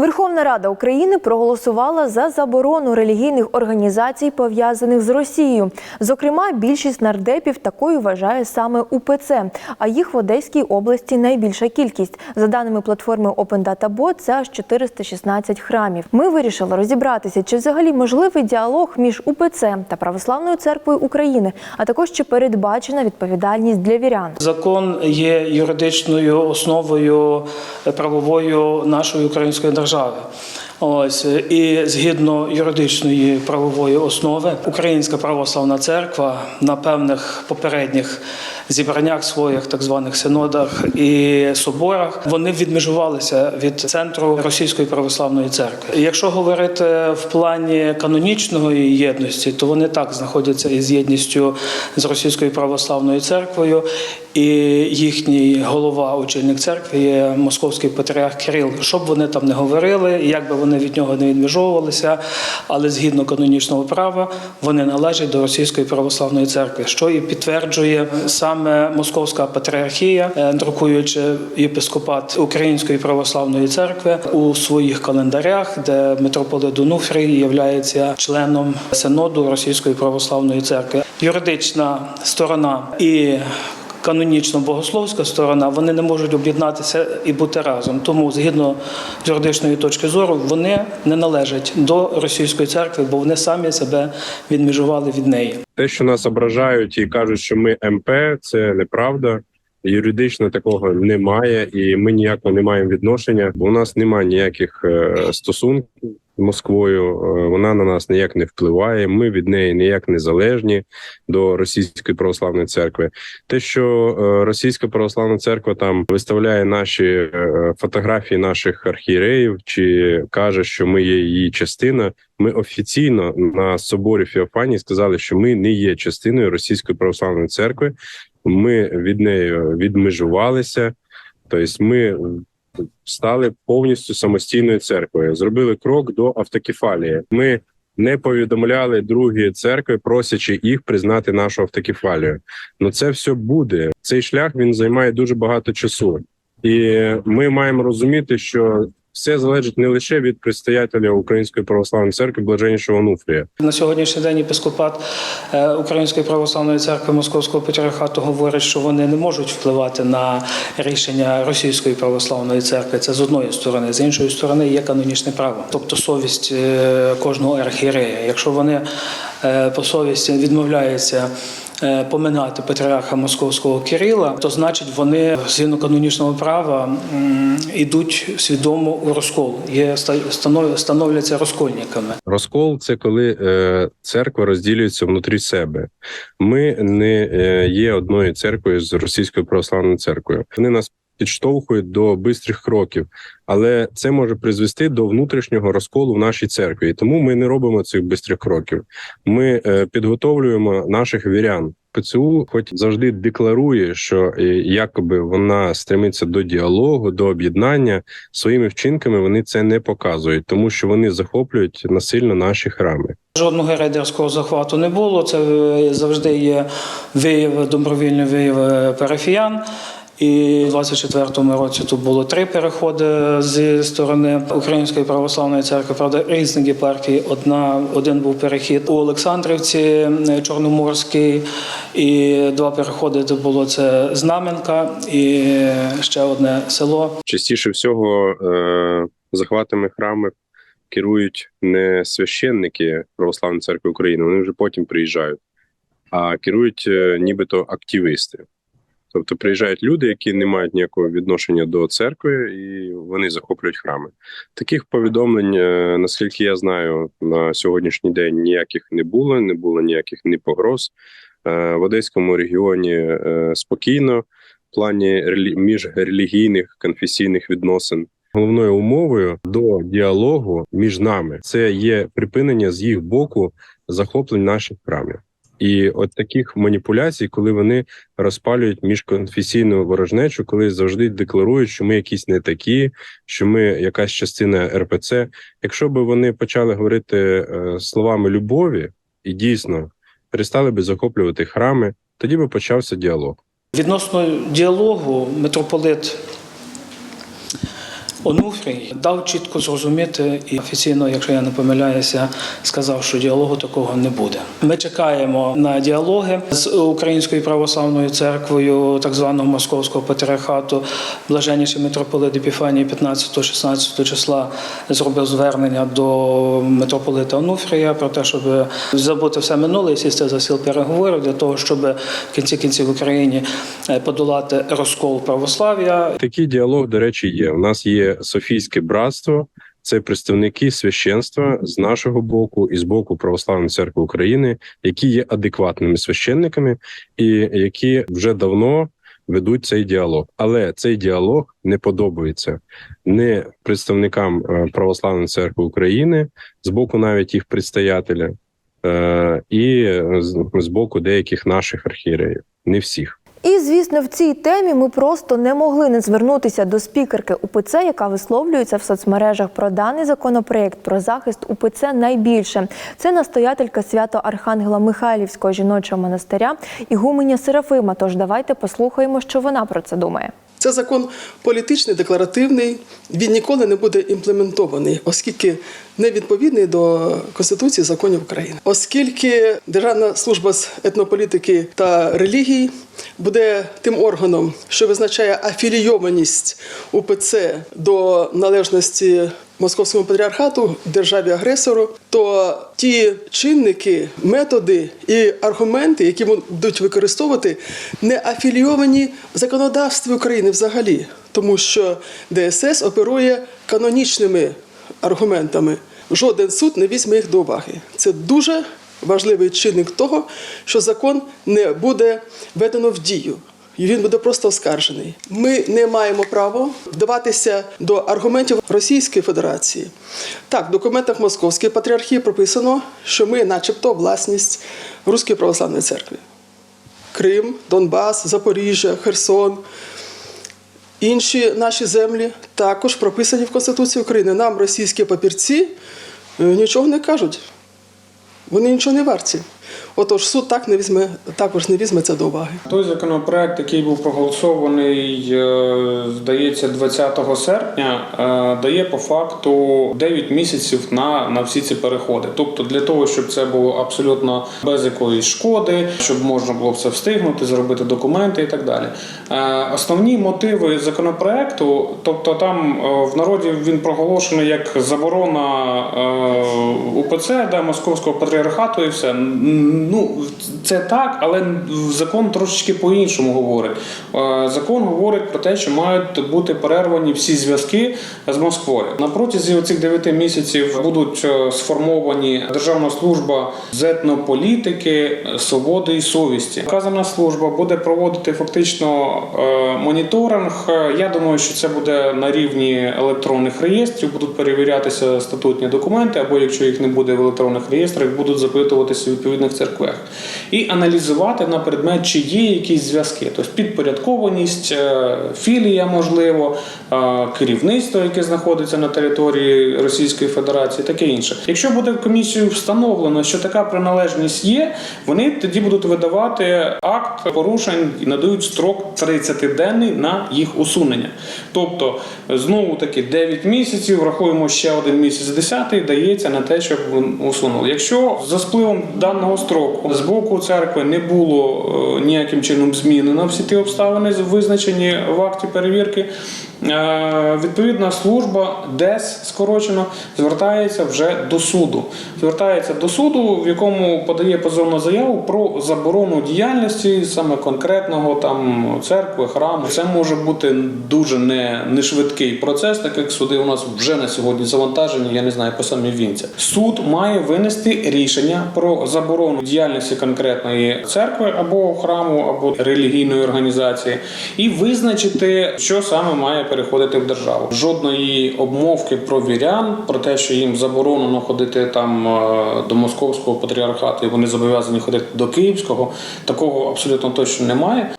Верховна Рада України проголосувала за заборону релігійних організацій, пов'язаних з Росією. Зокрема, більшість нардепів такою вважає саме УПЦ, а їх в Одеській області найбільша кількість. За даними платформи Open Data Bot, це аж 416 храмів. Ми вирішили розібратися, чи взагалі можливий діалог між УПЦ та Православною церквою України, а також чи передбачена відповідальність для вірян. Закон є юридичною основою правовою нашої української держави. arranjada. Ось і згідно юридичної правової основи, Українська православна церква на певних попередніх зібраннях своїх так званих синодах і соборах вони відмежувалися від центру Російської православної церкви. Якщо говорити в плані канонічної єдності, то вони так знаходяться із єдністю з Російською православною церквою, і їхній голова, очільник церкви є московський патріарх Кирил. Що б вони там не говорили, як би вони від нього не відмежовувалися, але згідно канонічного права вони належать до Російської православної церкви, що і підтверджує саме московська патріархія, е, друкуючи єпископат Української православної церкви у своїх календарях, де митрополит Донуфрій є членом синоду Російської православної церкви. Юридична сторона і Канонічно-богословська сторона вони не можуть об'єднатися і бути разом. Тому, згідно юридичної точки зору, вони не належать до російської церкви, бо вони самі себе відмежували від неї. Те, що нас ображають і кажуть, що ми МП, це неправда. Юридично такого немає, і ми ніякого не маємо відношення. Бо у нас немає ніяких е, стосунків Москвою. е, Вона на нас ніяк не впливає. Ми від неї ніяк не залежні до російської православної церкви. Те, що е, російська православна церква там виставляє наші е, фотографії наших архієреїв, чи каже, що ми є її частина. Ми офіційно на соборі Феофанії сказали, що ми не є частиною російської православної церкви. Ми від неї відмежувалися, тобто ми стали повністю самостійною церквою. Зробили крок до автокефалії. Ми не повідомляли другі церкви, просячи їх признати нашу автокефалію. Ну це все буде. Цей шлях він займає дуже багато часу, і ми маємо розуміти, що все залежить не лише від предстоятеля Української православної церкви, блаженнішого Онуфрія. На сьогоднішній день єпископат е, Української православної церкви Московського патріархату говорить, що вони не можуть впливати на рішення Російської православної церкви. Це з одної сторони, з іншої сторони є канонічне право, тобто совість е, кожного архієрея. Якщо вони е, по совісті відмовляються. Е, Поминати патріарха московського Кирила, то значить вони згідно канонічного права йдуть свідомо у розкол, є ста- становляться розкольниками. Розкол це коли е, церква розділюється внутрі себе. Ми не е, є одною церквою з російською православною церквою. Вони нас підштовхують до бистрих кроків, але це може призвести до внутрішнього розколу в нашій церкві. І тому ми не робимо цих бистрих кроків. Ми е, підготовлюємо наших вірян. ПЦУ, хоч завжди декларує, що е, якоби вона стремиться до діалогу, до об'єднання своїми вчинками. Вони це не показують, тому що вони захоплюють насильно наші храми. Жодного рейдерського захвату не було. Це е, завжди є вияви, добровільні вияви парафіян. І в 24-му році тут було три переходи зі сторони Української православної церкви. Правда, різних єпархій. Одна один був перехід у Олександрівці, е, Чорноморський, і два переходи. Це було це Знаменка і ще одне село. Частіше всього е, захватами храмів керують не священники Православної церкви України, вони вже потім приїжджають, а керують е, нібито активісти. Тобто приїжджають люди, які не мають ніякого відношення до церкви, і вони захоплюють храми. Таких повідомлень, е, наскільки я знаю, на сьогоднішній день ніяких не було, не було ніяких ні погроз. Е, В Одеському регіоні е, спокійно в плані релі- міжрелігійних конфесійних відносин. Головною умовою до діалогу між нами це є припинення з їх боку захоплень наших храмів. І от таких маніпуляцій, коли вони розпалюють міжконфесійну ворожнечу, коли завжди декларують, що ми якісь не такі, що ми якась частина РПЦ. Якщо б вони почали говорити е, словами любові і дійсно перестали би захоплювати храми, тоді би почався діалог. Відносно діалогу, митрополит Онуфрій дав чітко зрозуміти і офіційно, якщо я не помиляюся, сказав, що діалогу такого не буде. Ми чекаємо на діалоги з Українською православною церквою, так званого московського патріархату. Блаженніший митрополит Епіфаній 15-16 числа зробив звернення до митрополита Онуфрія про те, щоб забути все минуле і сісти за сіл переговорів для того, щоб в кінці кінців в Україні подолати розкол православ'я. Такий діалог, до речі, є. У нас є Софійське братство. Це представники священства з нашого боку і з боку Православної церкви України, які є адекватними священниками і які вже давно ведуть цей діалог. Але цей діалог не подобається не представникам е, Православної церкви України, з боку навіть їх предстоятеля, е, і з- боку деяких наших архієреїв. Не всіх. І звісно, в цій темі ми просто не могли не звернутися до спікерки УПЦ, яка висловлюється в соцмережах про даний законопроект про захист УПЦ найбільше. Це настоятелька свято Архангела Михайлівського жіночого монастиря Ігуменя Серафима. Тож давайте послухаємо, що вона про це думає. Це закон політичний, декларативний. Він ніколи не буде імплементований, оскільки не відповідний до Конституції законів України. Оскільки Державна служба з етнополітики та релігій буде тим органом, що визначає афілійованість УПЦ до належності Московському патріархату, державі агресору, то ті чинники, методи і аргументи, які будуть використовувати, не афілійовані в законодавстві України взагалі, тому що ДСС оперує канонічними аргументами. Жоден суд не візьме їх до уваги. Це дуже важливий чинник того, що закон не буде введено в дію. І він буде просто оскаржений. Ми не маємо права вдаватися до аргументів Російської Федерації. Так, в документах Московської патріархії прописано, що ми, начебто, власність Руської православної церкви. Крим, Донбас, Запоріжжя, Херсон. Інші наші землі також прописані в Конституції України. Нам російські папірці нічого не кажуть. Вони нічого не варті. Отож, суд так не візьме, також не візьме це до уваги. Той законопроект, який був проголосований, е, здається, 20 серпня, е, дає по факту 9 місяців на, на всі ці переходи. Тобто, для того, щоб це було абсолютно без якоїсь шкоди, щоб можна було все встигнути, зробити документи і так далі. Е, Основні мотиви законопроекту, тобто там в народі він проголошений як заборона УПЦ, да, Московського патріархату і все. Ну, це так, але закон трошечки по-іншому говорить. Е, Закон говорить про те, що мають бути перервані всі зв'язки з Москвою. На протязі цих 9 місяців будуть е, сформовані Державна служба з етнополітики, свободи і совісті. Вказана служба буде проводити фактично е, моніторинг. Я думаю, що це буде на рівні електронних реєстрів, будуть перевірятися статутні документи, або якщо їх не буде в електронних реєстрах, будуть запитуватися відповідних церквях і аналізувати на предмет, чи є якісь зв'язки, тобто підпорядкованість, е, філія, можливо, е, керівництво, яке знаходиться на території Російської Федерації, таке інше. Якщо буде комісією встановлено, що така приналежність є, вони тоді будуть видавати акт порушень і надають строк 30-денний на їх усунення. Тобто, знову таки 9 місяців, врахуємо ще один місяць 10 дається на те, щоб усунули. Якщо за спливом даного строку з боку церкви не було е, ніяким чином змінено всі ті обставини, визначені в акті перевірки. Е, Відповідна служба ДЕС скорочено звертається вже до суду. Звертається до суду, в якому подає позовну заяву про заборону діяльності саме конкретного там церкви, храму. Це може бути дуже не, не швидкий процес, так як суди у нас вже на сьогодні завантажені. Я не знаю по самій вінці. Суд має винести рішення про заборону діяльності конкретної церкви або храму, або релігійної організації, і визначити, що саме має переходити в державу. Жодної обмовки про вірян, про те, що їм заборонено ходити там е, до московського патріархату, і вони зобов'язані ходити до київського. Такого абсолютно точно немає.